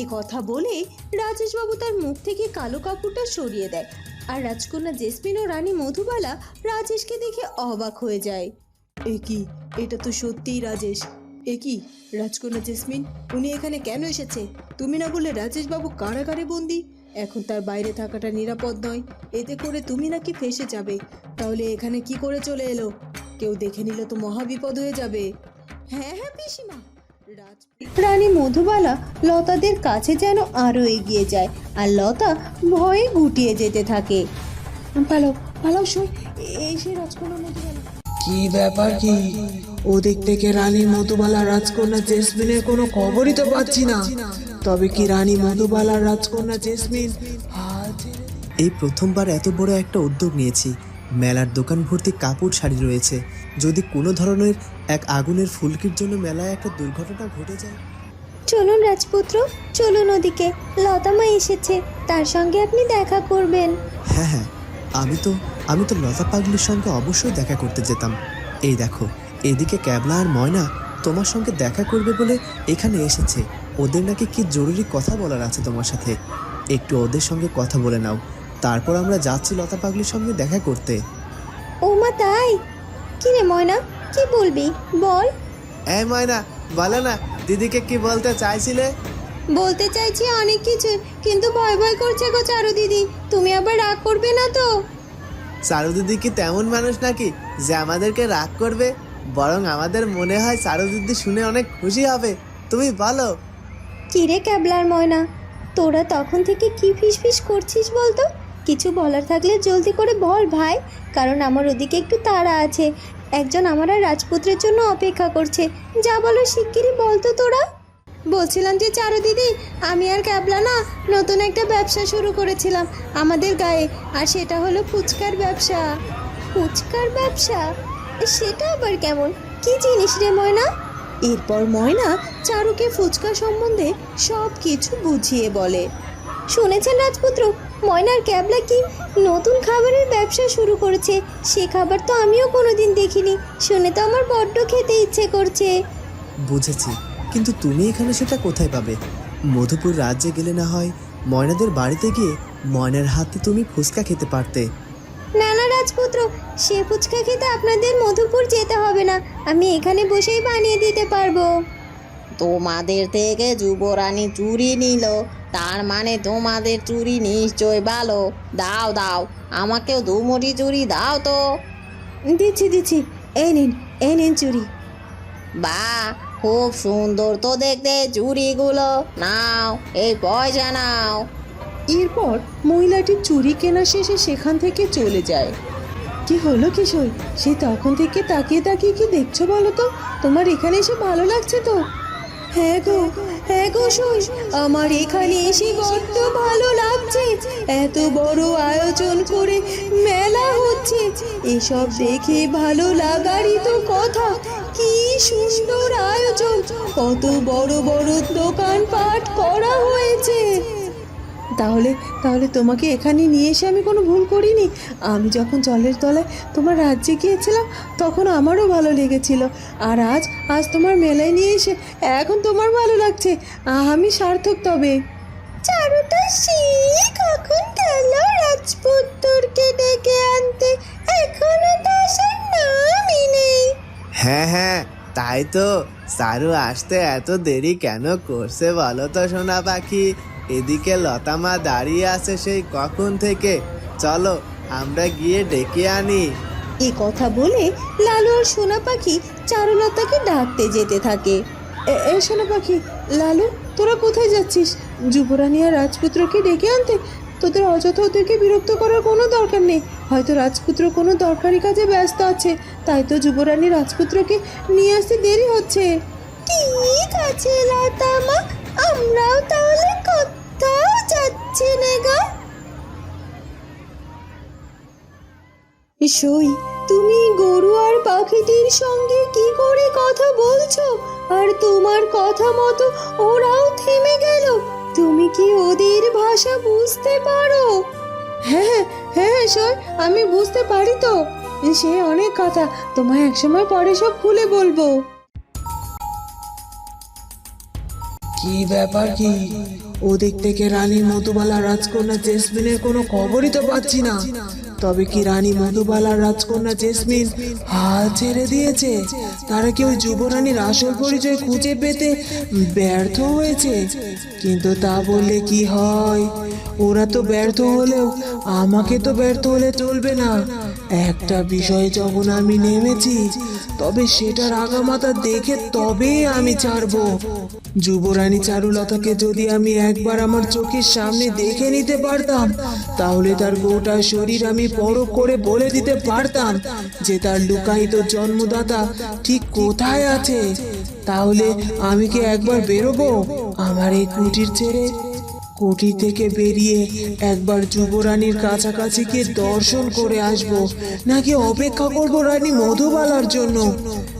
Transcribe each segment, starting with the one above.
এ কথা বলে রাজেশবাবু তার মুখ থেকে কালো কাপড়টা সরিয়ে দেয়। আর রাজকন্যা জেসমিন ও রানী মধুবালা রাজেশকে দেখে অবাক হয়ে যায়। এ কি? এটা তো সত্যিই রাজেশ। এ কি? রাজকন্যা জেসমিন উনি এখানে কেন এসেছে? তুমি না বললে রাজেশবাবু কারাগারে বন্দি? এখন তার বাইরে থাকাটা নিরাপদ নয়। এতে করে তুমি নাকি ফেসে যাবে। তাহলে এখানে কি করে চলে এলো? কেউ দেখে নিলে তো মহাবিপদ হয়ে যাবে। হ্যাঁ হ্যাঁ পিসিমা। রানী মধুবালা লতাদের কাছে যেন আরও এগিয়ে যায় আর লতা ভয়ে গুটিয়ে যেতে থাকে। পালাও পালাও সই এই রাজকন্যা মধুবালা। কি ব্যাপার কি? ওদিক থেকে রানী মধুবালা রাজকন্যা জেসমিনের কোনো খবরই তো পাচ্ছি না। তবে কি রানী মধুবালা রাজকন্যা জেসমিন? আজ এই প্রথমবার এত বড় একটা উদ্যোগ নিয়েছি। মেলার দোকান ভর্তি কাপড় শাড়ি রয়েছে। যদি কোনো ধরনের এক আগুনের ফুলকির জন্য মেলায় একটা দুর্ঘটনা ঘটে যায়? চলুন রাজপুত্র চলুন ওদিকে। লতামা এসেছে তার সঙ্গে আপনি দেখা করবেন। হ্যাঁ হ্যাঁ আমি তো আমি তো লতা পাগলির সঙ্গে অবশ্যই দেখা করতে যেতাম। এই দেখো এদিকে ক্যাবলা আর ময়না তোমার সঙ্গে দেখা করবে বলে এখানে এসেছে। ওদের নাকি কি জরুরি কথা বলার আছে তোমার সাথে? একটু ওদের সঙ্গে কথা বলে নাও। তারপর আমরা যাচ্ছি লতা পাগলির সঙ্গে দেখা করতে। ও মা তাই? কি রে ময়না কি বলবি? বল। এই ময়না বলো না দিদিকে কি বলতে চাইছিলে? বলতে চাইছি অনেক কিছু কিন্তু ভয় ভয় করছে গো চারু দিদি তুমি আবার রাগ করবে না তো? সারু দিদি কি তেমন মানুষ নাকি যে আমাদেরকে রাগ করবে? বরং আমাদের মনে হয় সারু দিদি শুনে অনেক খুশি হবে তুমি বলো। কিরে ক্যাবলার ময়না তোরা তখন থেকে কি ফিসফিস করছিস বলতো? কিছু বলার থাকলে জলদি করে বল ভাই, কারণ আমার ওদিকে একটু তাড়া আছে। একজন আমার আর রাজপুত্রের জন্য অপেক্ষা করছে। যা বলো শিগগিরই বলতো তোরা। বলছিলাম যে, চারু দিদি, আমি আর ক্যাবলা না, নতুন একটা ব্যবসা শুরু করেছিলাম আমাদের গায়ে, আর সেটা হলো ফুচকার ব্যবসা। ফুচকার ব্যবসা? সেটা আবার কেমন? কি জিনিস রে ময়না? এরপর ময়না চারুকে ফুচকা সম্বন্ধে সব কিছু বুঝিয়ে বলে। শুনেছেন রাজপুত্র? ময়নার ক্যাবলা কি নতুন খাবারের ব্যবসা শুরু করেছে? সে খাবার তো আমিও কোনোদিন দেখিনি। শুনে তো আমার বড্ড খেতে ইচ্ছে করছে। বুঝেছি। কিন্তু তুমি এখানে সেটা কোথায় পাবে? মধুপুর রাজ্যে গেলে না হয় ময়নাদের বাড়িতে গিয়ে ময়নার হাতে তুমি ফুচকা খেতে পারতে। না না রাজপুত্র সে ফুচকা খেতে আপনাদের মধুপুর যেতে হবে না। আমি এখানে বসেই বানিয়ে দিতে পারব। তোমাদের থেকে যুবরানী চুরি নিল। তার মানে তোমাদের চুরি নিশ্চয় ভালো। দাও দাও আমাকেও দুমুটি চুরি দাও তো। দিচ্ছি দিচ্ছি। এই নিন এই নিন চুরি। বা খুব সুন্দর তো দেখতে চুরিগুলো। নাও এই পয়সা নাও। এরপর মহিলাটি চুরি কেনা শেষে সেখান থেকে চলে যায়। কি হলো কিশোর? সে তখন থেকে তাকিয়ে তাকিয়ে কি দেখছ বলো তো? তোমার এখানে এসে ভালো লাগছে তো? হ্যাঁ গো হ্যাঁ গো সই আমার এখানে এসে বড্ড ভালো লাগছে। এত বড় আয়োজন করে মেলা হচ্ছে। এসব দেখে ভালো লাগারই তো কথা। কি সুন্দর আয়োজন। কত বড় বড় দোকানপাট করা হয়েছে। তাহলে তাহলে তোমাকে এখানে নিয়ে এসে আমি কোনো ভুল করিনি। আমি যখন জলের তলায় তোমার রাজ্যে গিয়েছিলাম তখন আমারও ভালো লেগেছিল। আর আজ আজ তোমার মেলায় নিয়ে এসে এখন তোমার ভালো লাগছে। আমি সার্থক তবে। চারুটা সেই কখন গেল রাজপুত্তরকে ডেকে আনতে? এখনও তো আসার নামই নেই। হ্যাঁ হ্যাঁ তাই তো। সারু আসতে এত দেরি কেন করছে বলো তো সোনা পাখি? এদিকে লতামা দাঁড়িয়ে আছে সেই কখন থেকে? চলো আমরা গিয়ে ডেকে আনি। এ কথা বলে লালু আর সোনা পাখি চারুলতাকে ডাকতে যেতে থাকে। এ সোনা পাখি লালু তোরা কোথায় যাচ্ছিস? যুবরানী আর রাজপুত্রকে ডেকে আনতে তোদের অযথা ওদেরকে বিরক্ত করার কোনো দরকার নেই। হয়তো রাজপুত্র কোনো দরকারি কাজে ব্যস্ত আছে তাই তো যুবরানী রাজপুত্রকে নিয়ে আসতে দেরি হচ্ছে। ঠিক আছে লতামা আমরাও তাহলে কোথাও যাচ্ছি না গা। সই তুমি গরু আর পাখিটির সঙ্গে কি করে কথা বলছো? আর তোমার কথা মতো ওরাও থেমে গেল। তুমি কি ওদের ভাষা বুঝতে পারো? হ্যাঁ হ্যাঁ সই আমি বুঝতে পারি তো। সে অনেক কথা, তোমায় একসময় পরে সব খুলে বলব। কি ব্যাপার কি? ওদিক থেকে রানী মধুবালা রাজকন্যা জেসমিনের কোনো খবরই তো পাচ্ছি না। তবে কি রানী মধুবালা রাজকন্যা জেসমিন হাল ছেড়ে দিয়েছে? তারা কি ওই যুবরানীর আসল পরিচয় খুঁজে পেতে ব্যর্থ হয়েছে? কিন্তু তা বললে কি হয়? ওরা তো ব্যর্থ হলেও আমাকে তো ব্যর্থ হলে চলবে না। একটা বিষয়ে যখন আমি নেমেছি, তবে সেটার আগামাতা দেখে তবেই আমি ছাড়বো। যুবরানী চারুলতাকে যদি আমি একবার আমার চোখের সামনে দেখে নিতে পারতাম, তাহলে তার গোটা শরীর আমি পরখ করে বলে দিতে পারতাম যে তার লুকায়িত জন্মদাতা ঠিক কোথায় আছে। তাহলে আমি কি একবার বেরোবো আমার এই কুটির ছেড়ে? কুটির থেকে বেরিয়ে একবার যুবরানীর কাছাকাছি গিয়ে দর্শন করে আসব, নাকি অপেক্ষা করব রানী মধুবালার জন্য?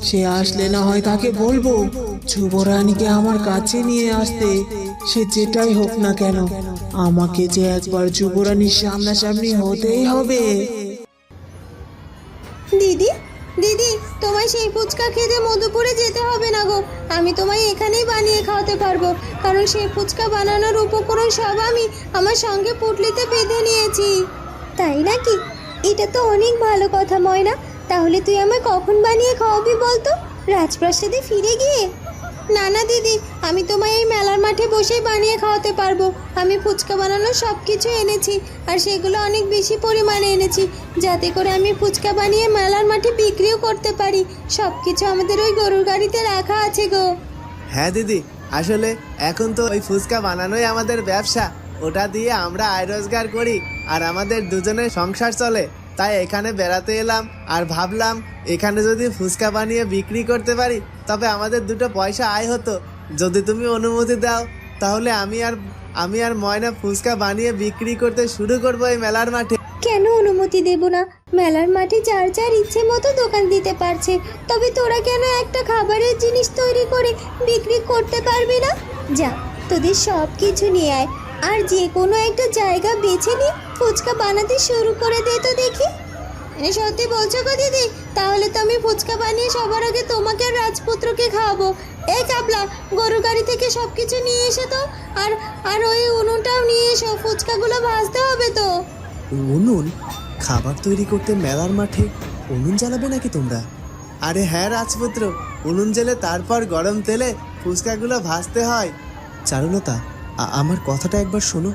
সে আসলে না হয় তাকে বলব, যুবরানীকে আমার কাছে নিয়ে আসতে। সে যেটাই হোক না কেন, আমাকে যে একবার যুবরানীর সামনাসামনি হতেই হবে। ফুচকা খেতে মধুপুরে যেতে হবে না গো। আমি তোমায় এখানেই বানিয়ে খাওয়াতে পারব। কারণ সেই ফুচকা বানানোর উপকরণ সব আমি আমার সঙ্গে পুটলিতে বেঁধে নিয়েছি। তাই নাকি? এটা তো অনেক ভালো কথা, ময়না। তাহলে তুই আমায় কখন বানিয়ে খাওয়াবি বলতো? রাজপ্রাসাদে ফিরে গিয়ে? না না, দিদি, আমি তোমায় এই মেলার মাঠে বসেই বানিয়ে খাওয়াতে পারব। আমি ফুচকা বানানোর সব কিছু এনেছি, আর সেগুলো অনেক বেশি পরিমাণে এনেছি, যাতে করে আমি ফুচকা বানিয়ে মেলার মাঠে বিক্রিও করতে পারি। সব কিছু আমাদের ওই গরুর গাড়িতে রাখা আছে গো। হ্যাঁ দিদি, আসলে এখন তো ওই ফুচকা বানানোই আমাদের ব্যবসা। ওটা দিয়ে আমরা আয় রোজগার করি, আর আমাদের দুজনের সংসার চলে। তাই এখানে বেড়াতে এলাম আর ভাবলাম, এখানে যদি ফুচকা বানিয়ে বিক্রি করতে পারি, তবে আমাদের দুটো পয়সা আয় হতো। যদি তুমি অনুমতি দাও, তাহলে আমি আর আমি আর ময়না ফুচকা বানিয়ে বিক্রি করতে শুরু করব এই মেলার মাঠে। কেন অনুমতি দেব না? মেলার মাঠে যার যার ইচ্ছে মতো দোকান দিতে পারছে। তবে তোরা কেন একটা খাবারের জিনিস তৈরি করে বিক্রি করতে পারবি না? যা, তোদের সব কিছু নিয়ে আয়। আর যে কোনো একটা জায়গা বেছে নি ফুচকা বানাতে শুরু করে দে তো দেখি। এ সত্যি বলছো গো দিদি, তাহলে তো আমি ফুচকা বানিয়ে সবার আগে তোমাকে আর রাজপুত্রকে খাওয়াবো। এই কাবলা গরু গাড়ি থেকে সব কিছু নিয়ে এসে তো, আর আর ওই উনুনটাও নিয়ে এসো, ফুচকাগুলো ভাজতে হবে তো। উনুন? খাবার তৈরি করতে মেলার মাঠে উনুন জ্বালাবে নাকি তোমরা? আরে হ্যাঁ রাজপুত্র, উনুন জ্বেলে তারপর গরম তেলে ফুচকাগুলো ভাজতে হয়। চারুলতা আমার কথাটা একবার শোনো।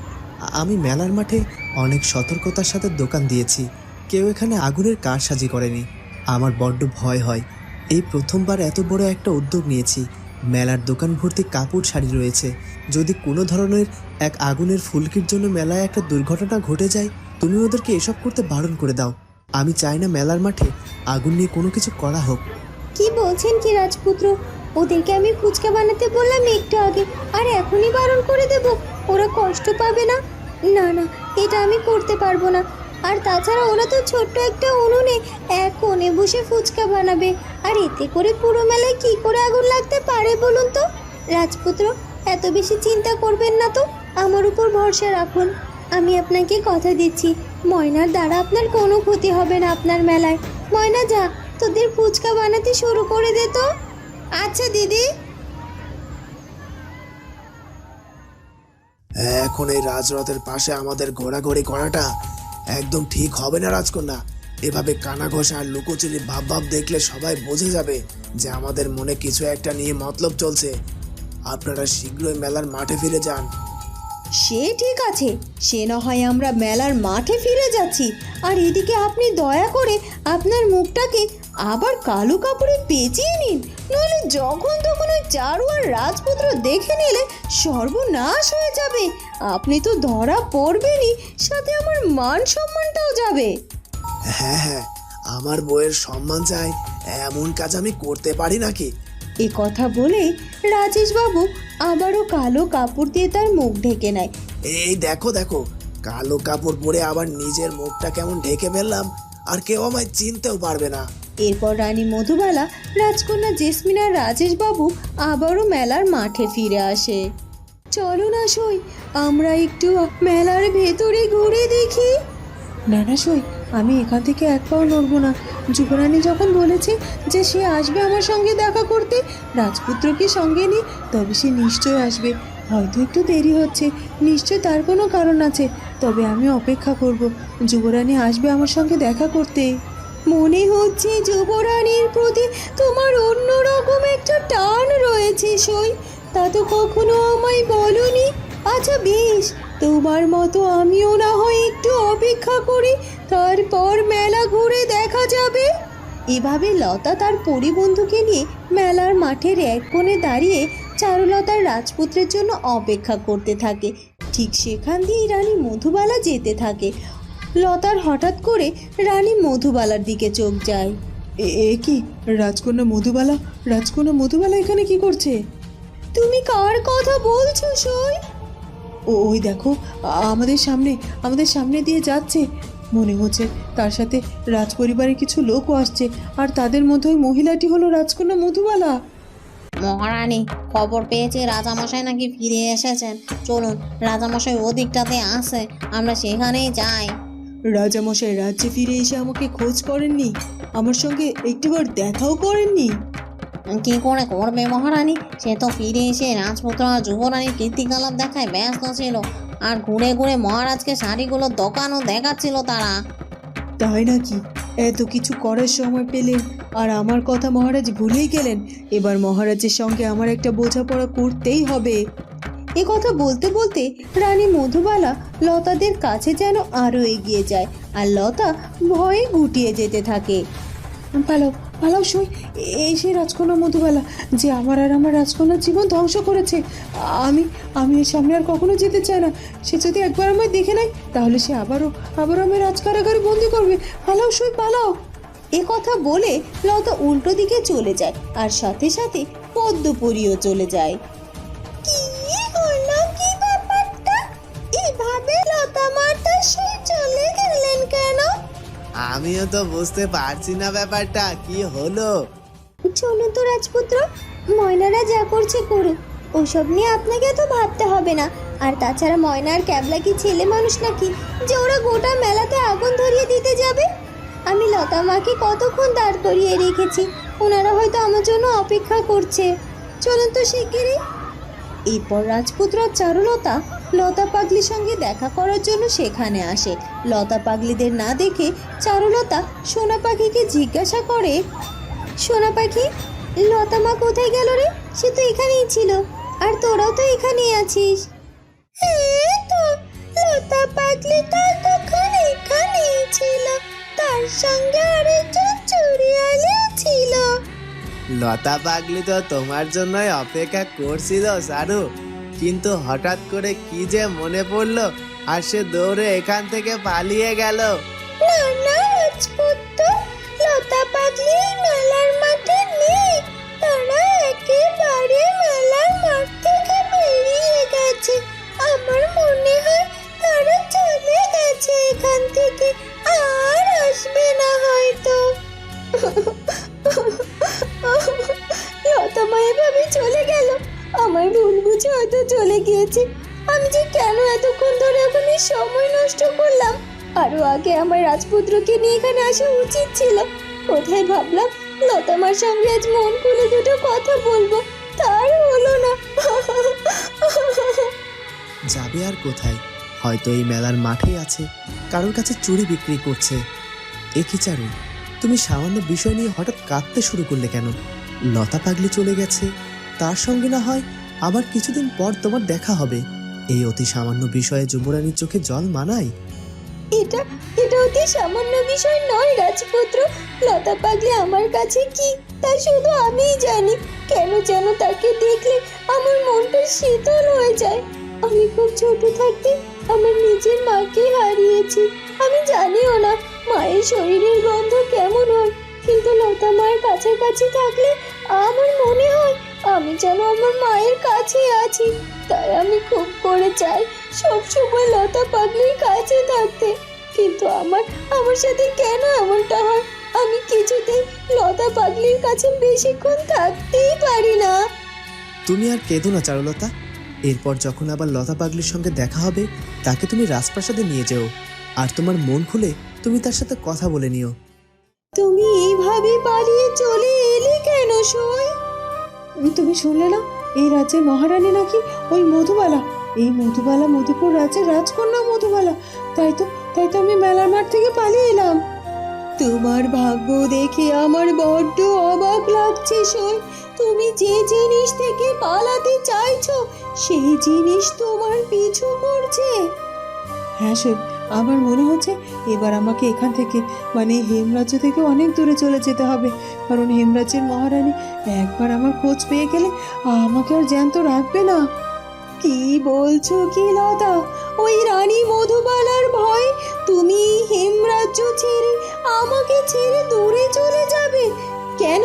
আমি মেলার মাঠে অনেক সতর্কতার সাথে দোকান দিয়েছি। কেউ এখানে আগুনের কারসাজি করেনি। আমার বড্ড ভয় হয়। এই প্রথমবার এত বড় একটা উদ্যোগ নিয়েছি। মেলার দোকান ভর্তি কাপড় শাড়ি রয়েছে। যদি কোনো ধরনের এক আগুনের ফুলকির জন্য মেলায় একটা দুর্ঘটনা ঘটে যায়, তুমি ওদেরকে এসব করতে বারণ করে দাও। আমি চাই না মেলার মাঠে আগুন নিয়ে কোনো কিছু করা হোক। কি বলছেন কি রাজপুত্র? ওদেরকে আমি ফুচকা বানাতে বললাম একটু আগে, আর এখনই বারণ করে দেব, ওরা কষ্ট পাবে না? না না, এটা আমি করতে পারব না। আর তাছাড়া ওরা তো ছোট্ট একটা উনুনে এক কোণে বসে ফুচকা বানাবে। আর এতে করে পুরো মেলায় কী করে আগুন লাগতে পারে বলুন তো? রাজপুত্র, এত বেশি চিন্তা করবেন না তো, আমার উপর ভরসা রাখুন। আমি আপনাকে কথা দিচ্ছি, ময়নার দ্বারা আপনার কোনো ক্ষতি হবে না আপনার মেলায়। ময়না যা, তোদের ফুচকা বানাতে শুরু করে দে তো। আচ্ছা দিদি। এখন এই রাজরথের পাশে আমাদের ঘোরাঘুরি করাটা একদম ঠিক হবে না রাজকন্যা। এভাবে কানা ঘষা আর লুকোচুরি ভাব ভাব দেখলে সবাই বুঝে যাবে যে আমাদের মনে কিছু একটা নিয়ে মতলব চলছে। আপনারা শীঘ্রই মেলার মাঠে ফিরে যান। সে ঠিক আছে। সে না হয় আমরা মেলার মাঠে ফিরে যাচ্ছি। আর এদিকে আপনি দয়া করে আপনার মুখটাকে আবার কালো কাপড়ে পেঁচিয়ে নিন। নইলে যখন তখন ওই চারু আর রাজপুত্র দেখে নিলে সর্বনাশ হয়ে যাবে। আপনি তো ধরা পড়বেনই সাথে আমার মান সম্মানটাও যাবে। হ্যাঁ হ্যাঁ আমার বইয়ের সম্মান চাই এমন কাজ আমি করতে পারি নাকি? এ কথা বলে রাজেশবাবু আবারও কালো কাপড় দিয়ে তার মুখ ঢেকে নেয়। এই দেখো দেখো কালো কাপড় পরে আবার নিজের মুখটা কেমন ঢেকে ফেললাম আর কেউ আমায় চিনতেও পারবে না। এরপর রানী মধুবালা, রাজকন্যা জেসমিন আর রাজেশ বাবু আবারও মেলার মাঠে ফিরে আসে। চলো না সই, আমরা একটু মেলার ভেতরে ঘুরে দেখি। না না সই, আমি এখান থেকে এক পাও নড়বো না। যুবরানী যখন বলেছে যে সে আসবে আমার সঙ্গে দেখা করতে রাজপুত্রকে সঙ্গে নিয়ে তবে সে নিশ্চয় আসবে। হয়তো একটু দেরি হচ্ছে, নিশ্চয় তার কোনো কারণ আছে। তবে আমি অপেক্ষা করব, যুবরানী আসবে আমার সঙ্গে দেখা করতে। মনে হচ্ছে যুবরানীর প্রতি তোমার অন্যরকম একটা টান রয়েছে, সই। তা তো কখনো আমায় বলনি? আচ্ছা বেশ। তোমার মতো আমিও না হয় একটু অপেক্ষা করি, তারপর মেলা ঘুরে দেখা যাবে। এভাবে লতা তার পরিবন্ধুকে নিয়ে মেলার মাঠের এক কোণে দাঁড়িয়ে চারুলতার রাজপুত্রের জন্য অপেক্ষা করতে থাকে। ঠিক সেখান দিয়েই রানী মধুবালা যেতে থাকে। লতার হঠাৎ করে রানী মধুবালার দিকে চোখ যায়। এ- কি? রাজকন্যা মধুবালা? রাজকন্যা মধুবালা এখানে কি করছে? তুমি কার কথা বলছো সই? ওই দেখো আমাদের সামনে আমাদের সামনে দিয়ে যাচ্ছে। মনে হচ্ছে তার সাথে রাজপরিবারের কিছু লোকও আসছে আর তাদের মধ্যে ওই মহিলাটি হলো রাজকন্যা মধুবালা। মহারানী খবর পেয়েছে রাজামশাই নাকি ফিরে এসেছেন। চলুন রাজামশাই ওদিকটাতে আসে আমরা সেখানেই যাই। রাজামশাই রাজ্যে ফিরে এসে আমাকে খোঁজ করেননি। আমার সঙ্গে একটিবার দেখাও করেননি। কি করে করবে মহারানী? সে তো ফিরে এসে রাজপুত্র আর যুবরানীর কীর্তিকলাপ দেখায় ব্যস্ত ছিল। আর ঘুরে ঘুরে মহারাজকে শাড়িগুলোর দোকানও দেখাচ্ছিল তারা। তাই নাকি? এত কিছু করার সময় পেলেন। আর আমার কথা মহারাজ ভুলেই গেলেন। এবার মহারাজের সঙ্গে আমার একটা বোঝাপড়া করতেই হবে। এ কথা বলতে বলতে রানী মধুবালা লতাদের কাছে যেন আরও এগিয়ে যায় আর লতা ভয়ে গুটিয়ে যেতে থাকে। পালাও পালাও সই এই সেই রাজকন্যা মধুবালা, যে আমার আর আমার রাজকন্যার জীবন ধ্বংস করেছে। আমি আমি এর সামনে আর কখনো যেতে চাই না। সে যদি একবার আমায় দেখে নেয়, তাহলে সে আবারও আবারও আমি রাজকারাগারে বন্দি করবে। পালাও সই, পালাও। এ কথা বলে লতা উল্টো দিকে চলে যায় আর সাথে সাথে পদ্মপুরীও চলে যায়। আমিও তো বুঝতে পারছি না ব্যাপারটা কি হলো? চলুন তো রাজপুত্র ময়নারা যা করছে করুক। ওসব নিয়ে আপনাকে এত ভাবতে হবে না। আর তাছাড়া ময়না আর ক্যাবলা কি ছেলে মানুষ নাকি যে ওরা গোটা মেলাতে আগুন ধরিয়ে দিতে যাবে? আমি লতা মাকে কতক্ষণ দাঁড় করিয়ে রেখেছি ওনারা হয়তো আমার জন্য অপেক্ষা করছে। চলুন তো শিগগিরই। এরপর রাজপুত্র চারুলতা লতা পাগলির সঙ্গে দেখা করার জন্য সেখানে আসে। লতা পাগলিদের না দেখে চারুলতা সোনা পাখিকে জিজ্ঞাসা করে, সোনা পাখি, লতা মা কোথায় গেল রে? সে তো এখানেই ছিল। আর তোরাও তো এখানেই আছিস। হ্যাঁ তো, লতা পাগলি এখানেই ছিল। তার সঙ্গে ছিল। লতা পাগলি তো তোমার জন্যই অপেক্ষা করছিল, সারু। কিন্তু হঠাৎ করে কি যে মনে পড়ল আর সে দৌড়ে এখান থেকে পালিয়ে গেল। লতা মাঠে নেই। তারা একেবারে মাঠ থেকে গেছে। আমার মনে হয় তারা চলে গেছে এখান থেকে। আর আসবে না হয়তো। লতা চলে গেল। আমার ভুল বুঝে হয়তো চলে গিয়েছে। আমি যে কেন এতক্ষণ ধরে ওখানে সময় নষ্ট করলাম? আরও আগে আমার রাজপুত্রকে নিয়ে এখানে আসা উচিত ছিল। কোথায় ভাবলাম, লতামার সঙ্গে আজ মন খুলে দুটো কথা বলব। তার হলো না। যাবে আর কোথায়? হয়তো এই মেলার মাঠেই আছে। কারোর কাছে চুরি বিক্রি করছে। এ কি চারু? তুমি সামান্য বিষয় নিয়ে হঠাৎ কাঁদতে শুরু করলে কেন? লতা পাগলি চলে গেছে। তার সঙ্গে না হয় আবার কিছুদিন পর তোমার দেখা হবে। এই অতি সামান্য বিষয়ে যুবরানীর চোখে জল মানায়। এটা এটা অতি সামান্য বিষয় নয়, রাজপুত্র। লতা পাগলি আমার কাছে কি? তা শুধু আমিই জানি। কেন যেন তাকে দেখলে আমার মনটা শীতল হয়ে যায়। আমি খুব ছোট থাকতে আমার নিজের মাকে হারিয়েছি। আমি জানিও না মায়ের শরীরের গন্ধ কেমন হয়। কিন্তু লতা মায়ের কাছাকাছি থাকলে আমার মনে হয় আমি যেন আমার মায়ের কাছে আছি। তাই আমি খুব করে চাই সব সময় লতা পাগলির কাছে থাকতে। কিন্তু আমার আমার সাথে কেন এমনটা হয়? আমি কিছুতেই লতা পাগলির কাছে বেশিক্ষণ থাকতেই পারি না। তুমি আর কেঁদো না চারুলতা। এরপর যখন আবার লতা পাগলির সঙ্গে দেখা হবে তাকে তুমি রাজপ্রাসাদে নিয়ে যেও। আর তোমার মন খুলে তুমি তার সাথে কথা বলে নিও। তুমি এইভাবে পালিয়ে চলে এলে কেন সই? তুমি শুনলে না? এই রাজ্যের মহারানী নাকি ওই মধুবালা। এই মধুবালা মধুপুর রাজ্যের রাজকন্যা মধুবালা। তাই তো তাই তো আমি মেলার মাঠ থেকে পালিয়ে এলাম। তোমার ভাগ্য দেখে আমার বড্ড অবাক লাগছে সই তুমি যে জিনিস থেকে পালাতে চাইছো, সেই জিনিস তোমার পিছু করছে। হ্যাঁ সে, আমার মনে হচ্ছে এবার আমাকে এখান থেকে মানে হেমরাজ্য থেকে অনেক দূরে চলে যেতে হবে। কারণ হেমরাজ্যের মহারানী একবার আমার খোঁজ পেয়ে গেলে আমাকে আর জ্যান্ত রাখবে না। কি বলছো কি লতা? ওই রানী মধুবালার ভয় তুমি হেমরাজ্য ছেড়ে আমাকে ছেড়ে দূরে চলে যাবে? কেন?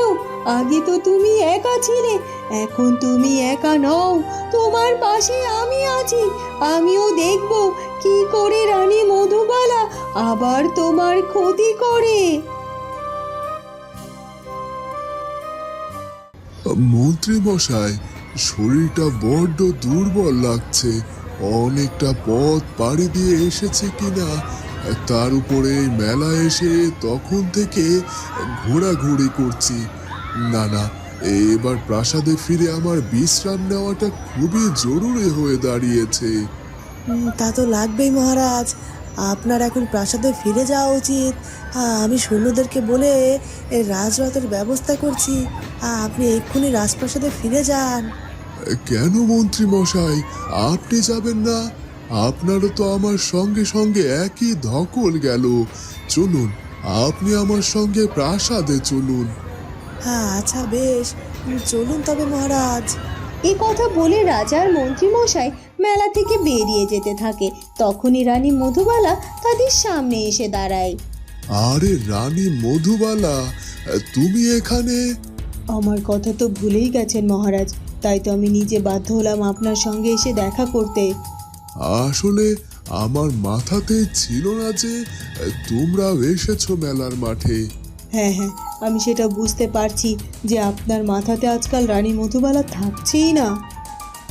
আগে তো তুমি একা ছিলে, এখন তুমি একা নও। তোমার পাশে আমি আছি, আমিও দেখব কি করে রানী মধুবালা আবার তোমার ক্ষতি করে? মন্ত্রী মশাই শরীরটা বড্ড দুর্বল লাগছে। অনেকটা পথ পাড়ি দিয়ে এসেছে কিনা? তার উপরে মেলা এসে তখন থেকে ঘোরাঘুরি করছি। না না, এবার প্রাসাদে ফিরে আমার বিশ্রাম নেওয়াটা খুবই জরুরি হয়ে দাঁড়িয়েছে। তা তো লাগবেই মহারাজ। আপনার এখন প্রাসাদে ফিরে যাওয়া উচিত। আমি সৈন্যদেরকে বলে এই রাজরথের ব্যবস্থা করছি। আপনি এক্ষুনি রাজপ্রাসাদে ফিরে যান। কেন মন্ত্রী মশাই? আপনি যাবেন না? আপনারও তো আমার সঙ্গে সঙ্গে একই ধকল গেল। চলুন আপনি আমার সঙ্গে প্রাসাদে চলুন। হ্যাঁ আচ্ছা বেশ। চলুন তবে মহারাজ। এ কথা বলে রাজার মন্ত্রী মশাই মেলা থেকে বেরিয়ে যেতে থাকে। তখনই রানী মধুবালা তাদের সামনে এসে দাঁড়ায়। আরে রানী মধুবালা তুমি এখানে? আমার কথা তো ভুলেই গেছেন মহারাজ তাই তো আমি নিজে বাধ্য হলাম আপনার সঙ্গে এসে দেখা করতে। আসলে আমার মাথাতে ছিল না যে তোমরাও এসেছ মেলার মাঠে। হ্যাঁ হ্যাঁ আমি সেটা বুঝতে পারছি যে আপনার মাথাতে আজকাল রানী মধুবালা থাকছেই না।